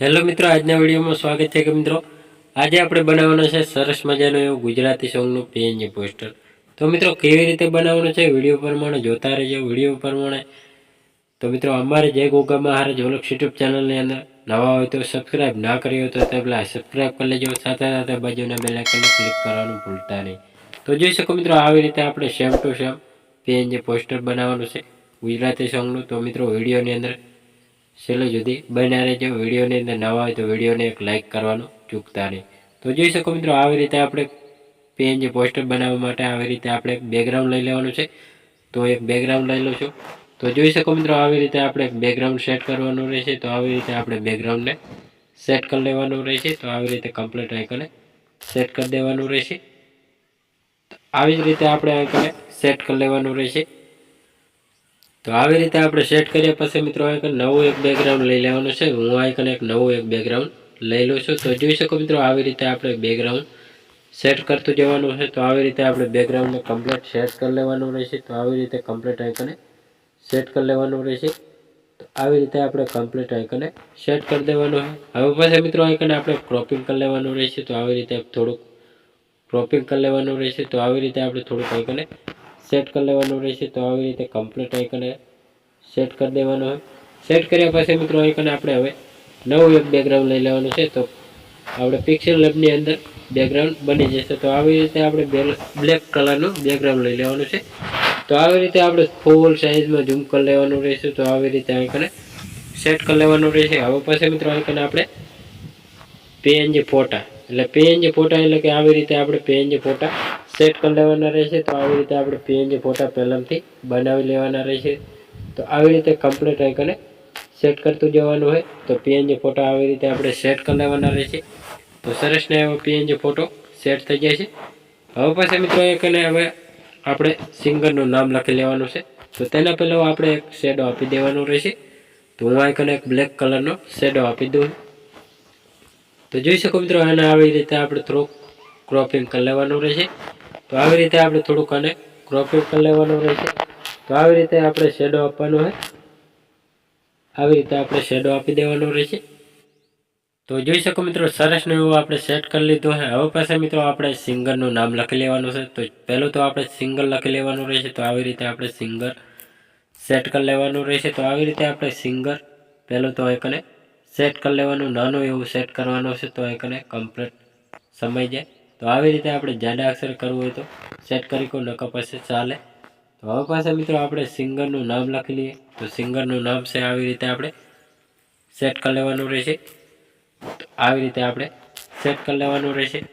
Hello મિત્રો, આજના વિડીયોમાં સ્વાગત છે કે મિત્રો. આજે આપણે બનાવવાનો છે સરસ મજાનું એવું ગુજરાતી સોંગનું પીએનજી પોસ્ટર. તો મિત્રો, કેવી રીતે બનાવવાનું છે વીડિયો પ્રમાણે જોતા રહેજો. વીડિયો પ્રમાણે તો મિત્રો, અમારે જય ગોગા મહારાજ ઓલક યુટ્યુબ ચેનલની અંદર નવા હોય તો સબસ્ક્રાઇબ ના કરી હોય તો તે પહેલાં સબસ્ક્રાઇબ કરી લેજો. સાથે સાથે બાજુના બેલ આઇકનને ક્લિક કરવાનું ભૂલતા નહીં. તો જોઈ શકો મિત્રો, આવી રીતે આપણે same to same PNG poster બનાવવાનું છે ગુજરાતી સોંગનું. તો મિત્રો, વિડીયોની અંદર છેલ્લે સુધી બન્યા રહેજો. વિડીયોની અંદર નવા હોય તો વિડીયોને એક લાઇક કરવાનું ચૂકતા નહીં. તો જોઈ શકો મિત્રો, આવી રીતે આપણે પીએનજી પોસ્ટર બનાવવા માટે આવી રીતે આપણે એક બેકગ્રાઉન્ડ લઈ લેવાનું છે. તો એક બેકગ્રાઉન્ડ લઈ લઉં છું. તો જોઈ શકો મિત્રો, આવી રીતે આપણે બેકગ્રાઉન્ડ સેટ કરવાનું રહેશે. તો આવી રીતે આપણે બેકગ્રાઉન્ડને સેટ કરી લેવાનું રહેશે. તો આવી રીતે કમ્પ્લીટ આઈકને સેટ કરી દેવાનું રહેશે. આવી જ રીતે આપણે આઈકને સેટ કરી લેવાનું રહેશે. તો આવી રીતે આપણે સેટ કર્યા પછી મિત્રો એક નવું એક બેકગ્રાઉન્ડ લઈ લેવાનું છે. હું આઈકન એક નવું એક બેકગ્રાઉન્ડ લઈ લઉં છું. તો જોઈ શકો મિત્રો આવી રીતે આપણે બેકગ્રાઉન્ડ સેટ કરતું જવાનું છે. તો આવી રીતે આપણે બેકગ્રાઉન્ડને કમ્પ્લીટ સેટ કરી લેવાનું રહેશે. તો આવી રીતે કમ્પ્લીટ આઈકને સેટ કરી લેવાનું રહેશે. તો આવી રીતે આપણે કમ્પ્લીટ આઈકને સેટ કરી દેવાનું છે. હવે પછી મિત્રો આઈકને આપણે ક્રોપિંગ કરી લેવાનું રહેશે. તો આવી રીતે થોડુંક ક્રોપિંગ કરી લેવાનું રહેશે. તો આવી રીતે આપણે થોડુંક આઈકને સેટ કરી લેવાનું રહેશે તો આવી રીતે કમ્પ્લીટ આઇકને સેટ કરી દેવાનું હોય. સેટ કર્યા પછી મિત્રો આઇકને આપણે હવે નવું એક બેકગ્રાઉન્ડ લઈ લેવાનું છે. તો આપણે પિક્સેલ લેબની અંદર બેકગ્રાઉન્ડ બની જશે. તો આવી રીતે આપણે બ્લેક કલરનું બેકગ્રાઉન્ડ લઈ લેવાનું છે. તો આવી રીતે આપણે ફૂલ સાઇઝમાં ઝૂમ કરી લેવાનું રહેશે. તો આવી રીતે આઇકને સેટ કરી લેવાનું રહેશે. હવે પછી મિત્રો આઇકને આપણે પીએનજી ફોટા. એટલે પીએનજી ફોટા એટલે કે આવી રીતે આપણે પીએનજી ફોટા સેટ કરી લેવાના રહેશે. તો આવી રીતે આપણે પીએનજી ફોટા પહેલાંથી બનાવી લેવાના રહેશે. તો આવી રીતે કમ્પ્લીટ આઈકને સેટ કરતું જવાનું હોય. તો પીએનજી ફોટા આવી રીતે આપણે સેટ કરી લેવાના રહેશે. તો સરસ ને એવો પીએનજી ફોટો સેટ થઈ જાય છે. હવે પછી મિત્રો એકને હવે આપણે સિંગરનું નામ લખી લેવાનું છે. તો તેના પહેલાં આપણે એક શેડો આપી દેવાનો રહેશે. તો હું આઈકને એક બ્લેક કલરનો શેડો આપી દઉં. તો જોઈ શકો મિત્રો આને આવી રીતે આપણે થોડુંક ક્રોપિંગ કરી લેવાનું રહેશે. તો આવી રીતે આપણે થોડુંક આને ક્રોપિંગ કરી લેવાનું રહેશે તો આવી રીતે આપણે શેડો આપવાનો હોય આવી રીતે આપણે શેડો આપી દેવાનો રહેશે તો જોઈ શકો મિત્રો સરસનું એવું આપણે સેટ કરી લીધું છે હવે પાસે મિત્રો આપણે સિંગરનું નામ લખી લેવાનું છે. તો પહેલું તો આપણે સિંગર લખી લેવાનું રહેશે તો આવી રીતે આપણે સિંગર સેટ કરી લેવાનું રહેશે તો આવી રીતે આપણે સિંગર પહેલું તો એકને સેટ કરી લેવાનું, નાનું એવું સેટ કરવાનું છે. તો એકને કમ્પ્લીટ સમય જાય. તો આવી રીતે આપણે જાડા અક્ષર કરવું હોય તો સેટ કરી કો, નકર પછી ચાલે. તો હવે પાછા મિત્રો આપણે સિંગરનું નામ લખી લઈએ. તો સિંગરનું નામ છે આવી રીતે આપણે સેટ કરી લેવાનું રહેશે. આવી રીતે આપણે સેટ કરી લેવાનું રહેશે.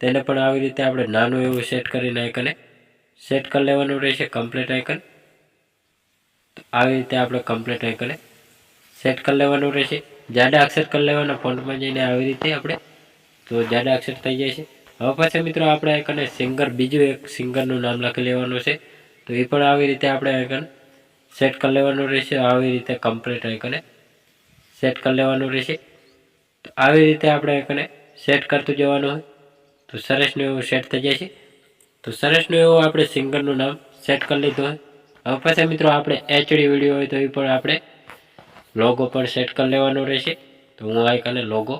તેને પણ આવી રીતે આપણે નાનું એવું સેટ કરીને આઇકને સેટ કરી લેવાનું રહેશે કમ્પ્લીટ તો આવી રીતે આપણે કમ્પ્લીટ આઇકને સેટ કરી લેવાનું રહેશે. જાડા અક્ષર કરી લેવાના ફોન્ટમાં જઈને આવી રીતે આપણે, તો જાડા અક્ષર થઈ જાય છે. હવે પછી મિત્રો આપણે આઇકને સિંગર બીજું એક સિંગરનું નામ લખી લેવાનું છે. તો એ પણ આવી રીતે આપણે આઇકન સેટ કરી લેવાનું રહેશે. આવી રીતે કમ્પ્લીટ આઇકને સેટ કરી લેવાનું રહેશે. તો આવી રીતે આપણે આઇકને સેટ કરતું જવાનું હોય. તો સરસનું એવું સેટ થઈ જાય છે. તો સરસનું એવું આપણે સિંગરનું નામ સેટ કરી લીધું હોય. હવે પછી મિત્રો આપણે એચડી વીડિયો હોય તો એ પણ આપણે લોગો પણ સેટ કરી લેવાનો રહેશે. તો હું આઈકને લોગો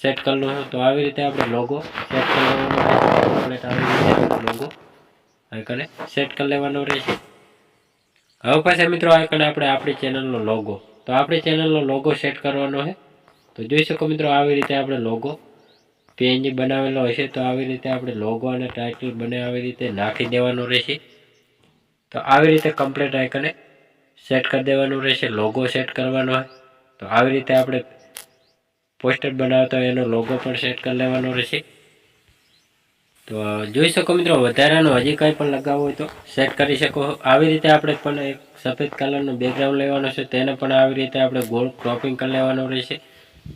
સેટ કરી લો. તો આવી રીતે આપણે લોગો સેટ કરી લેવાનો રહેશે. આવી રીતે લોગો આઈકને સેટ કરી લેવાનો રહેશે. હવે પાસે મિત્રો આઈકને આપણે આપણી ચેનલનો લોગો તો આપણી ચેનલનો લોગો સેટ કરવાનો છે. તો જોઈ શકો મિત્રો આવી રીતે આપણે લોગો પીએનજી બનાવેલો હશે. તો આવી રીતે આપણે લોગો અને ટાઇટલ બને આવી રીતે નાખી દેવાનું રહેશે. તો આવી રીતે કમ્પ્લીટ આઈકને સેટ કરી દેવાનું રહેશે. લોગો સેટ કરવાનો હોય તો આવી રીતે આપણે પોસ્ટર બનાવતા હોય એનો લોગો પણ સેટ કરી લેવાનો રહેશે. તો જોઈ શકો મિત્રો, વધારાનું હજી કંઈ પણ લગાવવું હોય તો સેટ કરી શકો. આવી રીતે આપણે પણ એક સફેદ કલરનું બેકગ્રાઉન્ડ લેવાનો છે, તેને પણ આવી રીતે આપણે ગોળ ક્રોપિંગ કરી લેવાનું રહેશે.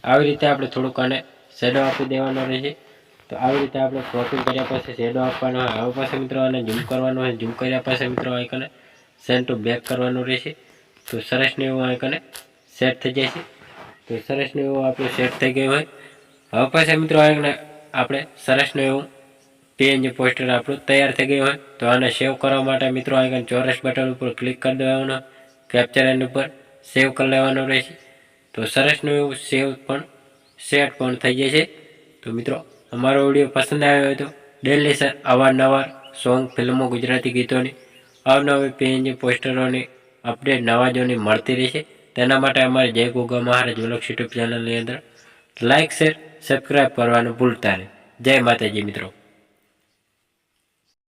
આવી રીતે આપણે થોડુંક આને શેડો આપી દેવાનો રહેશે. તો આવી રીતે આપણે ક્રોપિંગ કર્યા પછી શેડો આપવાનો હોય. હવે પાસે મિત્રો આને ઝૂમ કરવાનો હોય. ઝૂમ કર્યા પછી મિત્રો આઈકને સેન્ટ ટુ બેક કરવાનું રહેશે. તો સરસને એવું આઈકને સેટ થઈ જાય છે. તો સરસનો એવું આપણો સેટ થઈ ગયું હોય. હવે પાછા મિત્રો આપણે સરસનું એવું પીએનજી પોસ્ટર આપણું તૈયાર થઈ ગયું હોય, તો આને સેવ કરવા માટે મિત્રો આગળ ચોરસ બટન ઉપર ક્લિક કરી દેવાનું કેપ્ચર એન્ડ ઉપર સેવ કરી લેવાનો રહેશે. તો સરસનું એવું સેવ પણ સેટ પણ થઈ જશે. તો મિત્રો, અમારો વીડિયો પસંદ આવ્યો હોય તો ડેલી સર અવારનવાર સોંગ ફિલ્મો ગુજરાતી ગીતોની અવનવી પીએનજી પોસ્ટરોની અપડેટ નવાજોની મળતી રહેશે. તેના માટે અમારે જય ગોગા મહારાજ વ્લોગ્સ યુટ્યુબ ચેનલની અંદર લાઇક શેર સબસ્ક્રાઈબ કરવાનું ભૂલતા નહીં. જય માતાજી મિત્રો.